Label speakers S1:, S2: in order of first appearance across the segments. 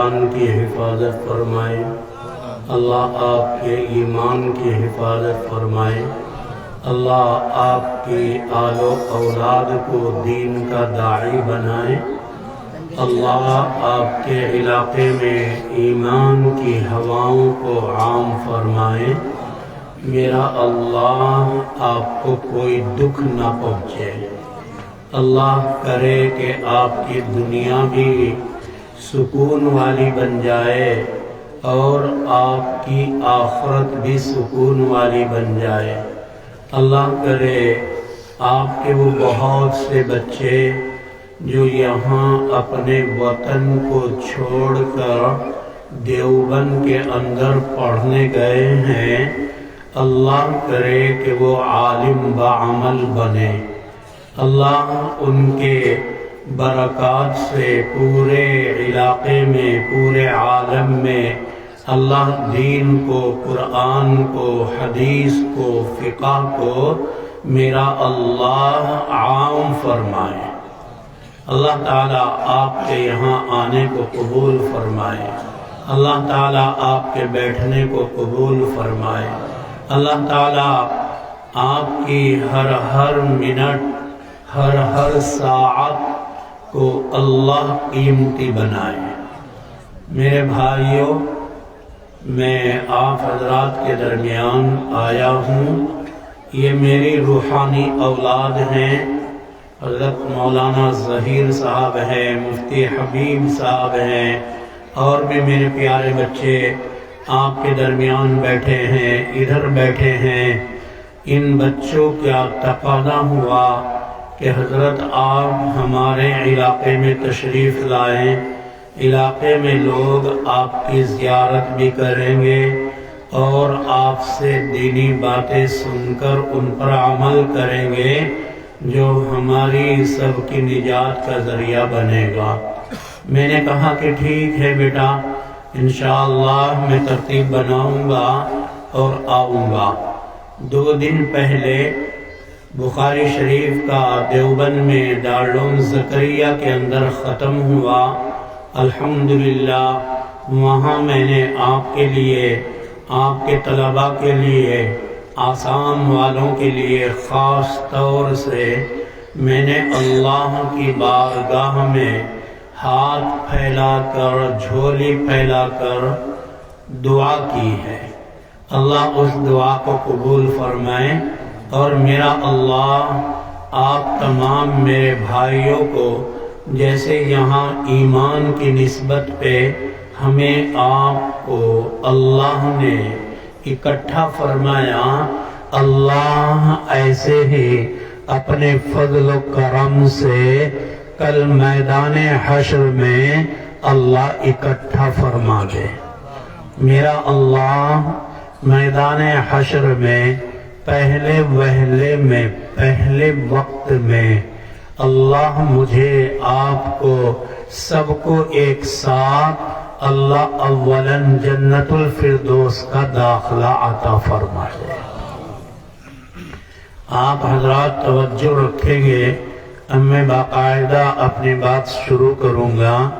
S1: ایمان کی حفاظت فرمائے۔ اللہ آپ کے ایمان کی حفاظت فرمائے۔ اللہ آپ کی آل و اولاد کو دین کا داعی بنائے۔ اللہ آپ کے علاقے میں ایمان کی ہواؤں کو عام فرمائے۔ میرا اللہ آپ کو کوئی دکھ نہ پہنچے۔ اللہ کرے کہ آپ کی دنیا بھی سکون والی بن جائے اور آپ کی آخرت بھی سکون والی بن جائے۔ اللہ کرے آپ کے وہ بہت سے بچے جو یہاں اپنے وطن کو چھوڑ کر دیوبند کے اندر پڑھنے گئے ہیں، اللہ کرے کہ وہ عالم بعمل بنے۔ اللہ ان کے برکات سے پورے علاقے میں، پورے عالم میں اللہ دین کو، قرآن کو، حدیث کو، فقہ کو میرا اللہ عام فرمائے۔ اللہ تعالیٰ آپ کے یہاں آنے کو قبول فرمائے۔ اللہ تعالیٰ آپ کے بیٹھنے کو قبول فرمائے۔ اللہ تعالیٰ آپ کی ہر ہر منٹ، ہر ہر ساعت کو اللہ قیمتی بنائے۔ میرے بھائیوں، میں آپ حضرات کے درمیان آیا ہوں۔ یہ میری روحانی اولاد ہیں۔ حضرت مولانا ظہیر صاحب ہیں، مفتی حبیب صاحب ہیں۔ اور بھی میرے پیارے بچے، آپ کے درمیان بیٹھے ہیں، ادھر بیٹھے ہیں۔ ان بچوں کا تقاضا ہوا کہ حضرت آپ ہمارے علاقے میں تشریف لائیں، علاقے میں لوگ آپ کی زیارت بھی کریں گے اور آپ سے دینی باتیں سن کر ان پر عمل کریں گے، جو ہماری سب کی نجات کا ذریعہ بنے گا۔ میں نے کہا کہ ٹھیک ہے بیٹا، انشاءاللہ میں ترتیب بناؤں گا اور آؤں گا۔ دو دن پہلے بخاری شریف کا دیوبند میں دارالعلوم زکریہ کے اندر ختم ہوا۔ الحمدللہ، وہاں میں نے آپ کے لیے، آپ کے طلباء کے لیے آسام والوں کے لیے خاص طور سے میں نے اللہ کی بارگاہ میں ہاتھ پھیلا کر، جھولی پھیلا کر دعا کی ہے۔ اللہ اس دعا کو قبول فرمائے۔ اور میرا اللہ، آپ تمام میرے بھائیوں کو جیسے یہاں ایمان کی نسبت پہ ہمیں آپ کو اللہ نے اکٹھا فرمایا، اللہ ایسے ہی اپنے فضل و کرم سے کل میدان حشر میں اللہ اکٹھا فرما دے۔ میرا اللہ، میدان حشر میں پہلے وہلے میں، پہلے وقت میں۔ اللہ مجھے، آپ کو، سب کو ایک ساتھ اللہ اولا جنت الفردوس کا داخلہ عطا فرمائے۔ آپ حضرات توجہ رکھیں گے، اب میں باقاعدہ اپنی بات شروع کروں گا۔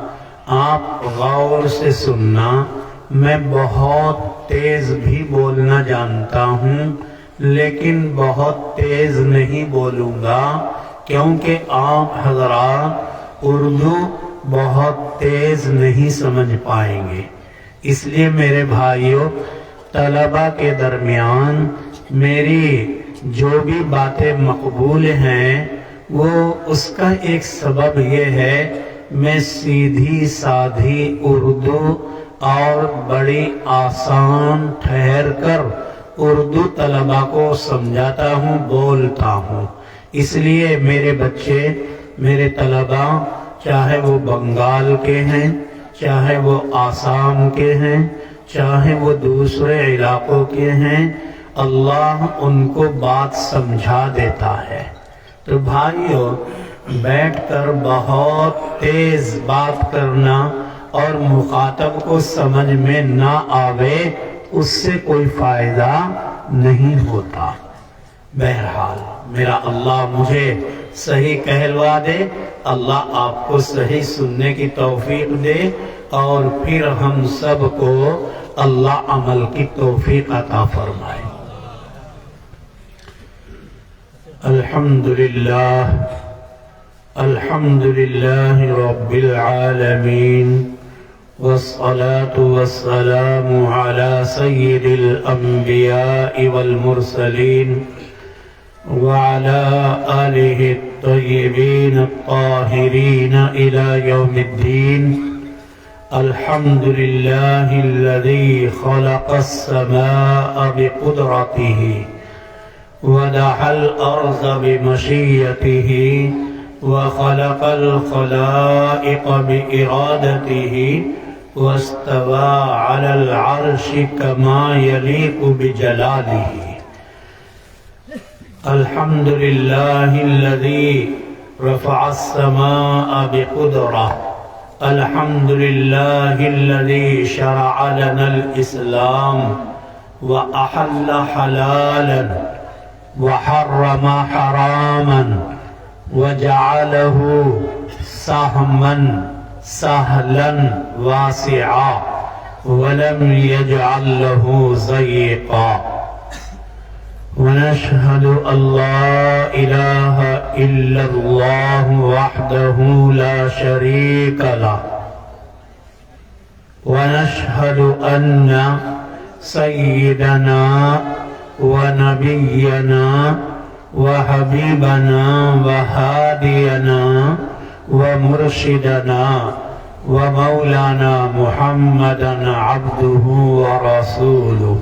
S1: آپ غور سے سننا، میں بہت تیز بھی بولنا جانتا ہوں۔ لیکن بہت تیز نہیں بولوں گا، کیونکہ آپ حضرات اردو بہت تیز نہیں سمجھ پائیں گے۔ اس لیے میرے بھائیوں طلبہ کے درمیان میری جو بھی باتیں مقبول ہیں، وہ اس کا ایک سبب یہ ہے، میں سیدھی سادھی اردو اور بڑی آسان ٹھہر کر اردو طلبہ کو سمجھاتا ہوں، بولتا ہوں۔ اس لیے میرے بچے، میرے طلبہ چاہے وہ بنگال کے ہیں، چاہے وہ آسام کے ہیں، چاہے وہ دوسرے علاقوں کے ہیں، اللہ ان کو بات سمجھا دیتا ہے۔ تو بھائیوں بیٹھ کر بہت تیز بات کرنا اور مخاطب کو سمجھ میں نہ آوے۔ اس سے کوئی فائدہ نہیں ہوتا۔ بہرحال، میرا اللہ مجھے صحیح کہلوا دے۔ اللہ آپ کو صحیح سننے کی توفیق دے۔ اور پھر ہم سب کو اللہ عمل کی توفیق عطا فرمائے۔ الحمد لله الحمد لله رب والصلاة والسلام على سيد الأنبياء والمرسلين وعلى آله الطيبين الطاهرين إلى يوم الدين. الحمد لله الذي خلق السماء بقدرته ودع الأرض بمشيته وخلق الخلائق بإرادته واستوى على العرش كما يليق بجلاله الحمد لله الذي رفع السماء بقدرة الحمد لله الذي شرع لنا الإسلام وأحل حلالا وحرم حراما وجعله سهما سهلا واسعا ولم يجعل له زيقا ونشهد أن لا إله إلا الله وحده لا شريك له. ونشهد أن سيدنا ونبينا وحبيبنا وهادينا ومرشدنا ومولانا محمدا عبده ورسوله.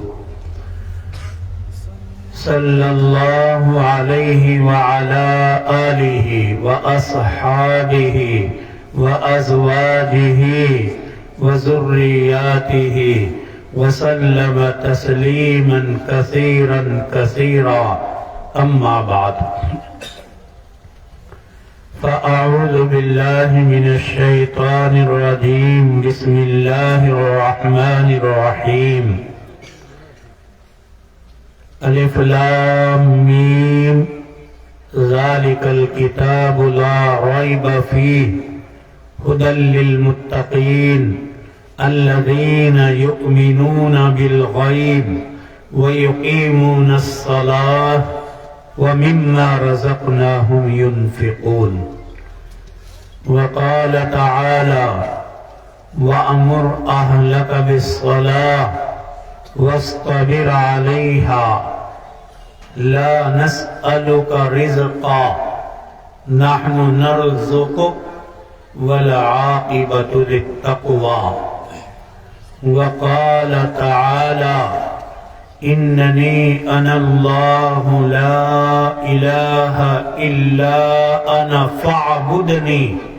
S1: صلى الله عليه وعلى آله وأصحابه وأزواجه وذرياته وسلم تسليما كثيرا كثيرا. أما بعد. فأعوذ بالله من الشيطان الرجيم. بسم الله الرحمن الرحيم. ألف لام ميم. ذلك الكتاب لا ريب فيه. هدى للمتقين. الذين يؤمنون بالغيب ويقيمون الصلاة ومما رزقناهم ينفقون. وقال تعالى وأمر أهلك بالصلاة واصطبر عليها. لا نسألك رزقا نحن نرزقك والعاقبة للتقوى. وقال تعالى إنني أنا الله لا إله إلا أنا فاعبدني.